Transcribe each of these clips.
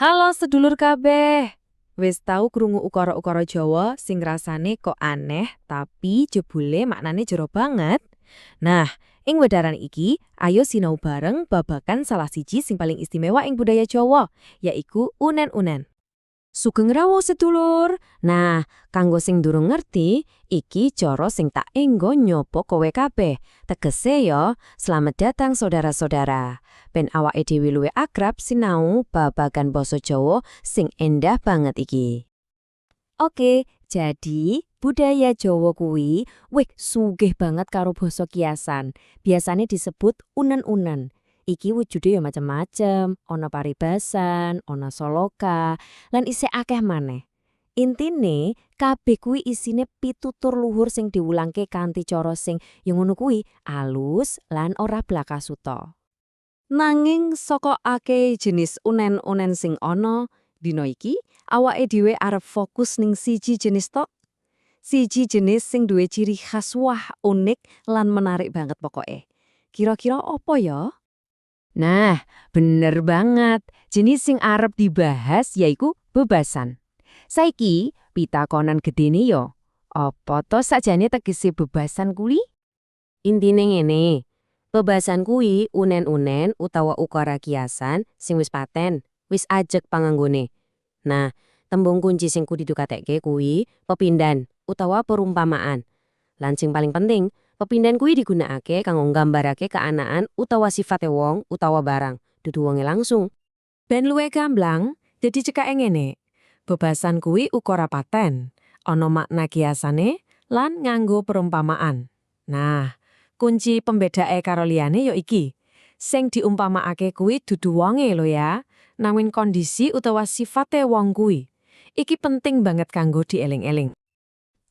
Halo sedulur kabeh. Wis tau krungu ukara-ukara Jawa sing rasane kok aneh tapi jebule maknane jero banget. Nah, ing wedaran iki ayo sinau bareng babagan salah siji sing paling istimewa ing budaya Jawa, yaiku unen-unen. Sugeng rawuh sedulur. Nah, kanggo sing durung ngerti, iki cara sing tak enggo nyoba kowe kabeh. Tegese ya, selamat datang saudara-saudara. Ben awake dhewe luwih akrab sinau babagan basa Jawa sing endah banget iki. Oke, jadi budaya Jawa kuwi wih sugih banget karo basa kiasan. Biasane disebut unen-unen. Iki wujude ya macem-macem, ana paribasan, ana soloka, lan isih akeh maneh. Intine, kabeh kuwi isine pitutur luhur sing diwulangke kanthi cara sing ya ngono kuwi alus lan ora blakasuta. Nanging saka akeh jenis unen-unen sing ana, dina iki awake dhewe arep fokus ning siji jenis tok. Siji jenis sing duwe ciri khas wah unik lan menarik banget pokoke. Kira-kira apa ya? Nah, bener banget. Jenis sing arep dibahas yaiku bebasan. Saiki, pitakonan gedene yo. Apa to sakjane tegese bebasan kuli? Intine ngene. Bebasan kuwi unen-unen utawa ukara kiasan sing wis paten, wis ajeg panganggone. Nah, tembung kunci sing kudu dikatekke kuwi pepindan utawa perumpamaan. Lan sing paling penting, Pepindahan kuwi digunakake kanggo nggambarake keanaan utawa sifate wong utawa barang, dudu wonge langsung. Ben luwe gamblang, dadi cekake ngene. Bebasan kuwi ukara paten, ana makna kiasane lan nganggo perumpamaan. Nah, kunci pembedake karo liyane ya iki. Sing diumpamakake kuwi dudu wonge lho ya, nanging kondisi utawa sifate wong kuwi. Iki penting banget kanggo dieling-eling.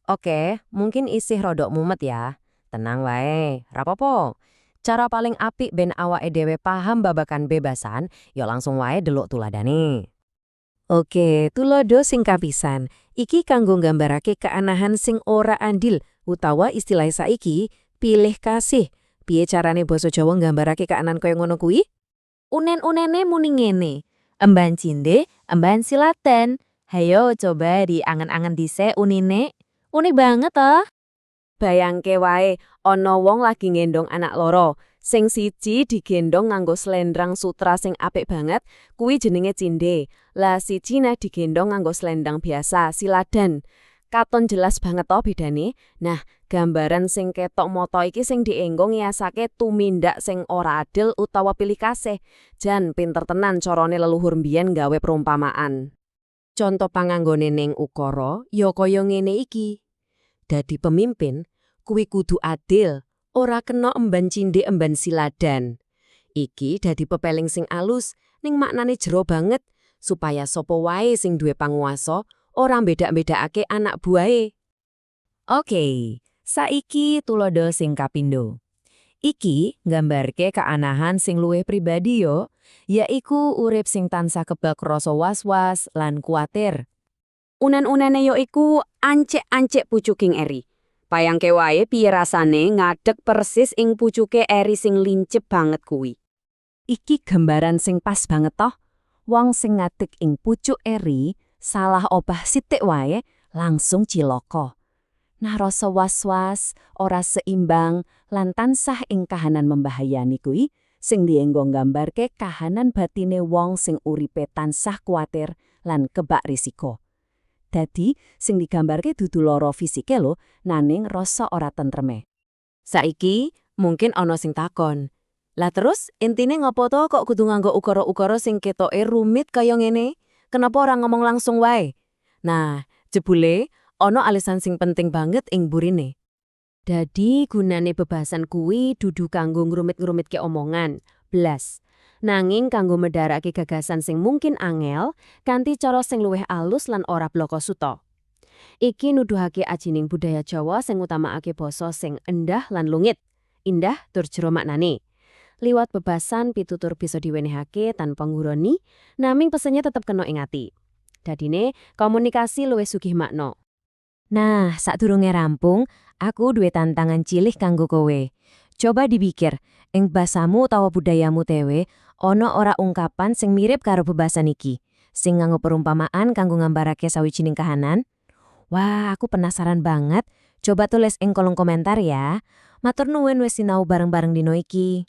Oke, mungkin isih rodok mumet ya. Tenang wae, rapopo. Cara paling apik ben awake dhewe paham babakan bebasan, ya langsung wae delok tuladane. Oke, tulodo sing kapisan. Iki kanggo nggambarake keanahan sing ora andil utawa istilah saiki pilih kasih. Piye carane basa Jawa nggambarake keanan kaya ngono kuwi? Unen-unene muni ngene. Emban cinde, emban silaten. Hayo coba diangen-angen dhisik unine. Unik banget ah. Bayangke wae ana wong lagi ngendong anak loro. Sing siji digendong nganggo selendang sutra sing apik banget, kuwi jenenge cinde. Lah siji nah digendong nganggo selendang biasa, siladan. Katon jelas banget to bedane. Nah, gambaran sing ketok moto iki sing dienggo ngiasake tumindak sing ora adil utawa pilih kasih. Jan pinter tenan carane leluhur mbiyen gawe perumpamaan. Contoh panganggone ning ukara ya kaya ngene iki. Dadi pemimpin, kuwi kudu adil, ora kena emban cinde emban siladan. Iki dadi pepeling sing alus, ning maknane jero banget, supaya sopo wae sing duwe panguwasa ora beda-bedakake anak buahe. Oke, saiki tulodo sing kapindo. Iki nggambarke keanahan sing luwih pribadi yo, yaiku urip sing tansah kebak rasa was-was lan kuatir. Unen-unene yo iku ancek-ancek pucuking eri. Payangke wae piye rasane ngadeg persis ing pucuke eri sing lincip banget kuwi. Iki gambaran sing pas banget toh. Wong sing ngadeg ing pucuk eri salah obah sithik wae langsung ciloko. Nah rasa was-was, ora seimbang, lan tansah ing kahanan membahayani kuwi sing dienggo nggambarke kahanan batine wong sing uripe tansah kuatir lan kebak risiko. Dadi sing digambarke dudu lara fisike lho, naning rasa ora tentreme. Saiki mungkin ana sing takon. Lah terus intine ngopo to kok kudu nganggo ukara-ukara sing ketoke rumit kaya ngene? Kenapa ora ngomong langsung wae? Nah, jebule ana alasan sing penting banget ing burine. Dadi gunane bebasan kuwi dudu kanggo ngrumit-ngrumitke omongan, blas. Nanging kanggo medharake gagasan sing mungkin angel kanthi cara sing luwih alus lan ora bloko suto. Iki nuduhake ajining budaya Jawa sing utamakake basa sing endah lan lungit, indah tur jero maknane. Liwat bebasan pitutur bisa diwenehake tanpa nguroni, naming pesennya tetep kena ing ati. Dadine komunikasi luwih sugih makna. Nah, sadurunge rampung, aku duwe tantangan cilik kanggo kowe. Coba dipikir, ing basamu utawa budayamu tewe, ana ora ungkapan sing mirip karo bebasan iki. sing nganggo perumpamaan kanggo nggambarake sawijining kahanan? Wah, aku penasaran banget. Coba tulis ing kolom komentar ya. Matur nuwun wis sinau bareng-bareng dino iki.